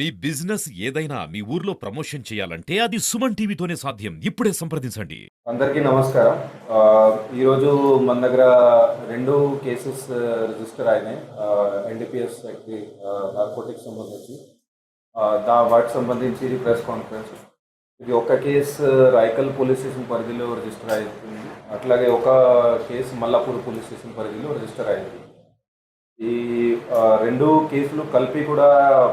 మీ business ఏదైనా మీ ఊర్లో promotion చేయాలంటే అది సుమన్ టీవీతోనే సాధ్యం. ఇప్పుడే సంప్రదించండి. అందరికీ నమస్కారం. ఈరోజు మన దగ్గర రెండు కేసెస్ రిజిస్టర్ అయినాయి. ఎన్డీపీఎస్ నార్కోటిక్స్ సంబంధించి. దా వాటికి సంబంధించి ఇది ప్రెస్ కాన్ఫరెన్స్. ఇది ఒక కేసు రాయకల్ పోలీస్ స్టేషన్ పరిధిలో రిజిస్టర్ అయింది అట్లాగే ఒక కేసు మల్లాపూర్ పోలీస్ స్టేషన్ పరిధిలో రిజిస్టర్ అయింది ఈ రెండు కేసులు కలిపి కూడా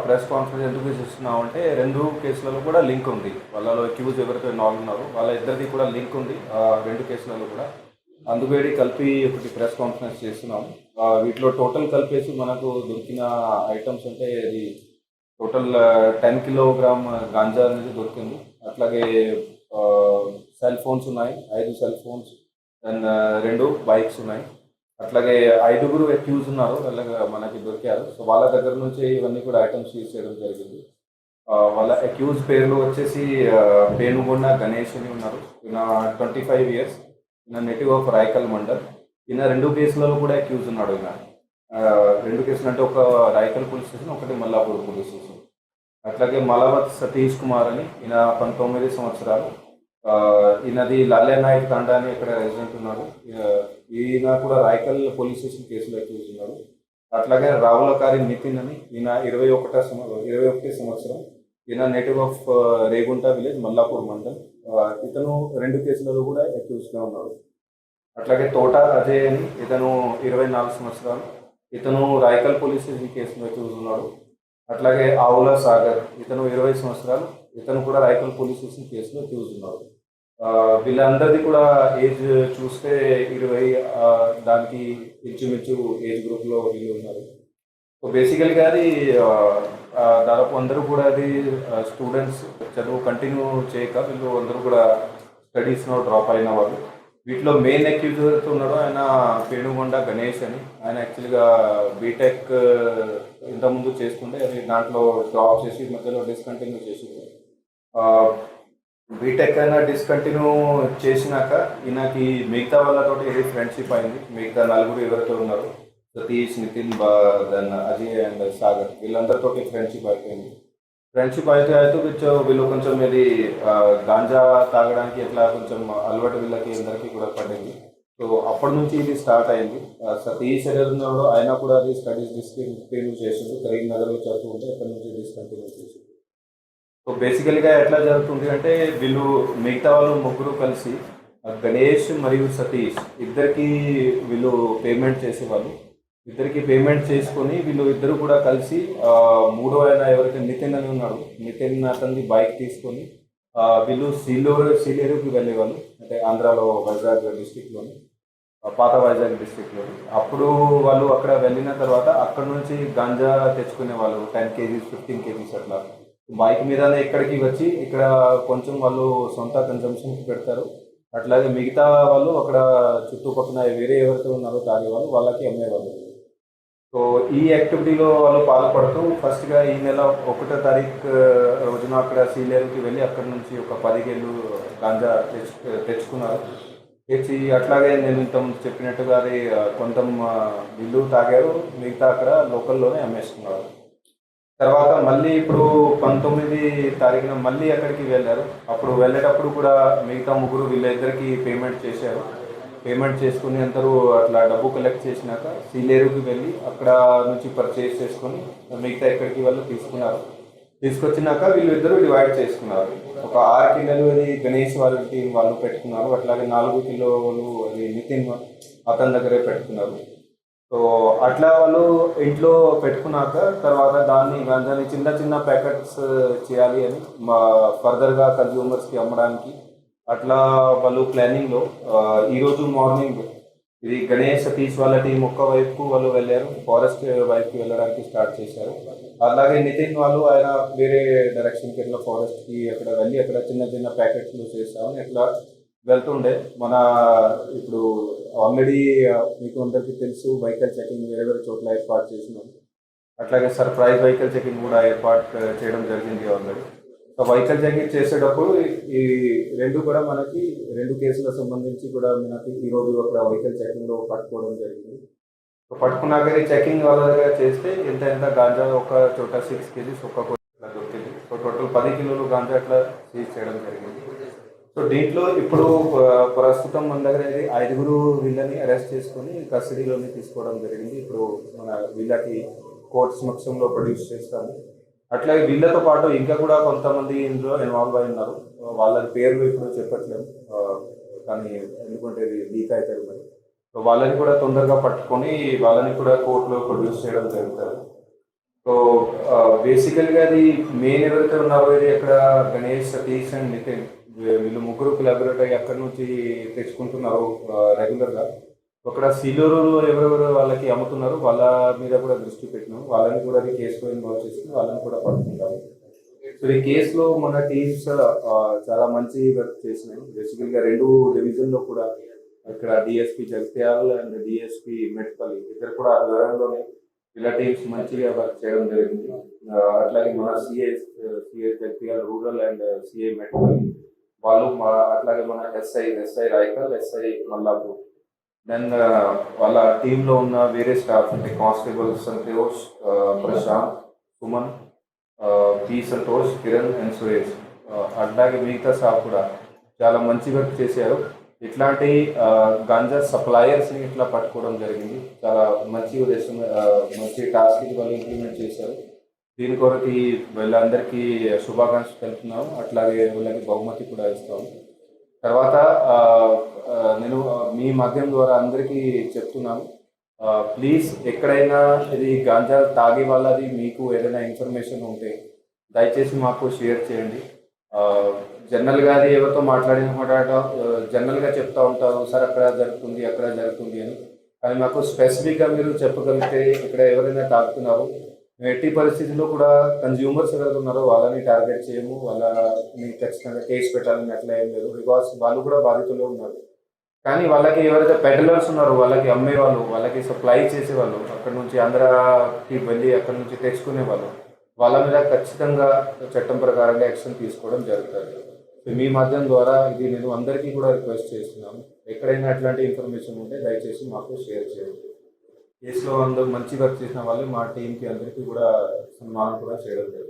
ప్రెస్ కాన్ఫరెన్స్ ఎందుకు చేస్తున్నాం అంటే రెండు కేసులలో కూడా లింక్ ఉంది. వాళ్ళలో అక్యూజ్ ఎవరైతే నాలుగు ఉన్నారో వాళ్ళ ఇద్దరిది కూడా లింక్ ఉంది ఆ రెండు కేసులలో కూడా. అందుకేడి కలిపి ఒకటి ప్రెస్ కాన్ఫరెన్స్ చేస్తున్నాం వీటిలో టోటల్ కలిపేసి మనకు దొరికిన ఐటమ్స్ అంటే ఇది టోటల్ టెన్ కిలోగ్రామ్ గాంజా అనేది దొరికింది. అట్లాగే సెల్ ఫోన్స్ ఉన్నాయి ఐదు సెల్ ఫోన్స్ అండ్ రెండు బైక్స్ ఉన్నాయి. అట్లాగే ఐదుగురు అక్యూజ్ ఉన్నారు వాళ్ళ మనకి దొరికారు. సో వాళ్ళ దగ్గర నుంచి ఇవన్నీ కూడా ఐటమ్స్ సీజ్ చేయడం జరిగింది. వాళ్ళ అక్యూజ్ పేర్లు వచ్చేసి పేనుగొండ గణేష్ అని ఉన్నారు. ఈయన ట్వంటీ ఫైవ్ ఇయర్స్ ఈయన నెటివ్ ఆఫ్ రాయకల్ మండల్. ఈయన రెండు కేసులలో కూడా అక్యూజ్ ఉన్నాడు ఈయన. రెండు కేసులు అంటే ఒక రాయకల్ పోలీస్ స్టేషన్ ఒకటి మల్లాపూర్ పోలీస్ స్టేషన్ అట్లాగే మలవత్ సతీష్ కుమార్ అని ఈయన పంతొమ్మిది సంవత్సరాలు. ఈయనది లాలే నాయక్ తండా అని ఇక్కడ రెసిడెంట్ ఉన్నాడు ఈయన కూడా రాయకల్ పోలీస్ స్టేషన్ కేసులో అక్యూజ్ ఉన్నాడు. అట్లాగే రావులకారి నితిన్ అని ఈయన ఇరవై ఒకటో సంవ ఇరవై ఒకటి సంవత్సరం. ఈయన native of Regunta village Mallapur mandal. ఇతను రెండు కేసులలో కూడా అక్యూజ్గా ఉన్నాడు. అట్లాగే తోట అజయ్ అని ఇతను ఇరవై నాలుగు సంవత్సరాలు. ఇతను రాయకల్ పోలీస్ స్టేషన్ కేసులో అక్యూజ్ ఉన్నాడు. అట్లాగే ఆవుల సాగర్ ఇతను ఇరవై సంవత్సరాలు. ఇతను కూడా రాయకల్ పోలీస్ స్టేషన్ కేసులో అక్యూజ్ ఉన్నారు. వీళ్ళందరిది కూడా ఏజ్ చూస్తే ఇరవై దానికి ఇంచుమించు ఏజ్ గ్రూప్లో వీళ్ళు ఉన్నారు. సో బేసికల్గా అది దాదాపు అందరూ కూడా అది స్టూడెంట్స్ చదువు కంటిన్యూ చేయక వీళ్ళు అందరూ కూడా స్టడీస్లో డ్రాప్ అయిన వాళ్ళు. వీటిలో మెయిన్ అక్యూజ్ ఉన్నాడు ఆయన పేణుగొండ గణేష్ అని. ఆయన యాక్చువల్గా బీటెక్ ఇంతకుముందు చేస్తుండే అది దాంట్లో డ్రాప్ చేసి మధ్యలో డిస్కంటిన్యూ చేసింది బీటెక్ అయినా డిస్కంటిన్యూ చేసినాక ఈయనకి మిగతా వాళ్ళతోటి ఇది ఫ్రెండ్షిప్ అయింది. మిగతా నలుగురు ఎవరితో ఉన్నారు సతీష్ నితిన్ బా దెన్ అజయ్ అండ్ సాగర్ వీళ్ళందరితోటి ఫ్రెండ్షిప్ అయిపోయింది. ఫ్రెండ్షిప్ అయితే అయితే వీళ్ళు కొంచెం ఇది గాంజా తాగడానికి ఎట్లా కొంచెం అలవాటు వీళ్ళకి అందరికీ కూడా పడింది. సో అప్పటి నుంచి ఇది స్టార్ట్ అయింది. ఆ, సతీష్ ఉన్నాడు ఆయన కూడా అది స్టడీస్ డిస్కంటిన్యూ చేసిండు. కరీంనగర్లో చదువుకుంటే అక్కడ నుంచి డిస్కంటిన్యూ చేసిండు. సో బేసికల్గా ఎట్లా జరుగుతుంది అంటే వీళ్ళు మిగతా వాళ్ళు ముగ్గురు కలిసి గణేష్ మరియు సతీష్ ఇద్దరికి వీళ్ళు పేమెంట్ చేసేవాళ్ళు. ఇద్దరికి పేమెంట్ చేసుకొని వీళ్ళు ఇద్దరు కూడా కలిసి మూడో ఆయన ఎవరైతే నితిన్ అని ఉన్నాడు నితిన్ అతన్ని బైక్ తీసుకొని వీళ్ళు సీలూరు సీలేరుకి వెళ్ళేవాళ్ళు. అంటే ఆంధ్రాలో వైజాగ్ డిస్టిక్లోని పాత వైజాగ్ డిస్టిక్లోని అప్పుడు వాళ్ళు అక్కడ వెళ్ళిన తర్వాత అక్కడ నుంచి గాంజా తెచ్చుకునే వాళ్ళు టెన్ కేజీస్ ఫిఫ్టీన్ కేజీస్ అట్లా. బైక్ మీదనే ఇక్కడికి వచ్చి ఇక్కడ కొంచెం వాళ్ళు సొంత కన్సంప్షన్కి పెడతారు. అట్లాగే మిగతా వాళ్ళు అక్కడ చుట్టుపక్కల వేరే ఎవరైతే ఉన్నారో తాగేవాళ్ళు వాళ్ళకి అమ్మేవాళ్ళు. సో ఈ యాక్టివిటీలో వాళ్ళు పాల్పడుతూ ఫస్ట్గా ఈ నెల ఒకటో తారీఖు రోజున అక్కడ సీలేరుకి వెళ్ళి అక్కడ నుంచి ఒక పదిహేళ్ళు గాంజా తెచ్చు తెచ్చుకున్నారు. తెచ్చి అట్లాగే నేను ఇంత చెప్పినట్టుగా అది కొంత బిల్లు తాగారు. మిగతా అక్కడ లోకల్లోనే అమ్మేసుకున్నారు. తర్వాత మళ్ళీ ఇప్పుడు పంతొమ్మిది తారీఖున మళ్ళీ అక్కడికి వెళ్ళారు. అప్పుడు వెళ్ళేటప్పుడు కూడా మిగతా ముగ్గురు వీళ్ళిద్దరికి పేమెంట్ చేశారు. పేమెంట్ చేసుకుని అందరూ అట్లా డబ్బు కలెక్ట్ చేసినాక సీలేరుకి వెళ్ళి అక్కడ నుంచి పర్చేస్ చేసుకొని మిగతా ఎక్కడికి వాళ్ళు తీసుకున్నారు. తీసుకొచ్చినాక వీళ్ళిద్దరూ డివైడ్ చేసుకున్నారు. ఒక ఆరు కిలోలు అది గణేష్ వాళ్ళ టీం వాళ్ళు పెట్టుకున్నారు. అట్లాగే నాలుగు కిలోలు అది నితిన్ అతని దగ్గరే పెట్టుకున్నారు. సో అట్లా వాళ్ళు ఇంట్లో పెట్టుకున్నాక తర్వాత దాన్ని దాన్ని చిన్న చిన్న ప్యాకెట్స్ చేయాలి అని మా ఫర్దర్గా కన్జ్యూమర్స్కి అమ్మడానికి అట్లా వాళ్ళు ప్లానింగ్లో ఈరోజు మార్నింగ్ ఇది గణేష్ సతీష్ వాళ్ళ టీం ఒక్క వైపు వాళ్ళు వెళ్ళారు ఫారెస్ట్ వైపుకి వెళ్ళడానికి స్టార్ట్ చేశారు. అలాగే నితిన్ వాళ్ళు ఆయన వేరే డైరెక్షన్కి ఇట్లా ఫారెస్ట్కి అక్కడ వెళ్ళి అక్కడ చిన్న చిన్న ప్యాకెట్లు చేస్తామని అట్లా వెళ్తుండే. మన ఇప్పుడు ఆల్రెడీ మీకు అందరికీ తెలుసు వెహికల్ చెకింగ్ వేరే వేరే చోట్ల ఏర్పాటు చేసినాం. అట్లాగే సర్ప్రైజ్ వెహికల్ చెకింగ్ కూడా ఏర్పాటు చేయడం జరిగింది ఆల్రెడీ సో వెహికల్ చెకింగ్ చేసేటప్పుడు ఈ రెండు కూడా మనకి రెండు కేసులకు సంబంధించి కూడా మనకి ఈరోజు అక్కడ వెహికల్ చెకింగ్లో పట్టుకోవడం జరిగింది. సో పట్టుకున్నాక చెకింగ్ వాళ్ళ దగ్గర చేస్తే ఎంత ఎంత గాంజా ఒక చోట సిక్స్ కేజీస్ ఒక్క టోటల్ పది కిలోలు గాంజా అట్లా సీజ్ చేయడం జరిగింది. సో దీంట్లో ఇప్పుడు ప్రస్తుతం మన దగ్గర ఐదుగురు వీళ్ళని అరెస్ట్ చేసుకొని కస్టడీలోనే తీసుకోవడం జరిగింది. ఇప్పుడు మన వీళ్ళకి కోర్టు సమక్షంలో ప్రొడ్యూస్ చేస్తాము అట్లాగే వీళ్ళతో పాటు ఇంకా కూడా కొంతమంది ఇందులో ఇన్వాల్వ్ అయి ఉన్నారు. వాళ్ళ పేర్లు ఇప్పుడు చెప్పట్లేము కానీ ఎందుకంటే లీక్ అవుతుంది మరి. సో వాళ్ళని కూడా తొందరగా పట్టుకొని వాళ్ళని కూడా కోర్టులో ప్రొడ్యూస్ చేయడం జరుగుతుంది. సో బేసికల్గా అది మెయిన్ ఎవరైతే ఉన్నారో ఇది అక్కడ గణేష్ సతీష్ అండ్ నితిన్. వీళ్ళు ముగ్గురు కొలాబరేట్ అయ్యి అక్కడి నుంచి తెచ్చుకుంటున్నారు రెగ్యులర్గా అక్కడ సీలూరులో ఎవరెవరు వాళ్ళకి అమ్ముతున్నారు వాళ్ళ మీద కూడా దృష్టి పెట్టినాం. వాళ్ళని కూడా అది కేసులో ఇన్వాల్వ్ చేసి వాళ్ళని కూడా పట్టుకుంటారు సో ఈ కేసులో మన టీమ్స్ చాలా మంచి వర్క్ చేసినాయి. బేసికల్గా రెండు డివిజన్లో కూడా ఇక్కడ DSP Jagtial and DSP Metpalli ఇద్దరు కూడా ఆధ్వర్యంలోనే ఇలా టీమ్స్ మంచిగా వర్క్ చేయడం జరిగింది. అట్లాగే మన CA CA Jagtial rural and CA Metpalli. వాళ్ళు మా అట్లాగే మన SI SI Raikal SI Mallapur. Then uh, వాళ్ళ టీంలో ఉన్న వేరే స్టాఫ్ అంటే constable Santosh uh, Prashanth Suman uh, P Santosh Kiran and Suresh. అట్లాగే మిగతా స్టాఫ్ కూడా చాలా మంచి వర్క్ చేశారు. ఇట్లాంటి గంజా గాంజా సప్లయర్స్ని ఇట్లా పట్టుకోవడం జరిగింది. చాలా మంచి ఉద్దేశం మంచి టాస్క్ వాళ్ళు ఇంప్లిమెంట్ చేశారు. దీని కొరకు వీళ్ళందరికీ శుభాకాంక్షలు తెలుపుతున్నాము. అట్లాగే వీళ్ళకి బహుమతి కూడా ఇస్తాము. తర్వాత నేను మీ మాధ్యమం ద్వారా అందరికీ చెప్తున్నాను ప్లీజ్ ఎక్కడైనా ఇది గాంజా తాగే వాళ్ళది మీకు ఏదైనా ఇన్ఫర్మేషన్ ఉంటే దయచేసి మాకు షేర్ చేయండి. జనరల్గా అది ఎవరితో మాట్లాడిన మాట జనరల్గా చెప్తూ ఉంటారు సార్ అక్కడ జరుగుతుంది అక్కడ జరుగుతుంది అని. కానీ మాకు స్పెసిఫిక్గా మీరు చెప్పగలిగితే ఇక్కడ ఎవరైనా తాగుతున్నారు ఎట్టి పరిస్థితుల్లో కూడా కన్జ్యూమర్స్ ఎవరైతే ఉన్నారో వాళ్ళని టార్గెట్ చేయము వాళ్ళ మీకు ఖచ్చితంగా కేసు పెట్టాలని అట్లా ఏం లేదు. బికాస్ వాళ్ళు కూడా బాధితులు ఉన్నారు. కానీ వాళ్ళకి ఎవరైతే పెడలర్స్ ఉన్నారో వాళ్ళకి అమ్మే వాళ్ళు వాళ్ళకి సప్లై చేసే వాళ్ళు అక్కడ నుంచి ఆంధ్రాకి వెళ్ళి అక్కడ నుంచి తెచ్చుకునే వాళ్ళు వాళ్ళ మీద ఖచ్చితంగా చట్టం ప్రకారంగా యాక్షన్ తీసుకోవడం జరుగుతుంది. మీ మాధ్యమం ద్వారా ఇది నేను అందరికీ కూడా రిక్వెస్ట్ చేస్తున్నాను. ఎక్కడైనా అట్లాంటి ఇన్ఫర్మేషన్ ఉంటే దయచేసి మాకు షేర్ చేయండి. కేసులో అందరూ మంచి వర్క్ చేసిన వాళ్ళు మా టీంకి అందరికీ కూడా సన్మానం కూడా చేయడం జరిగింది.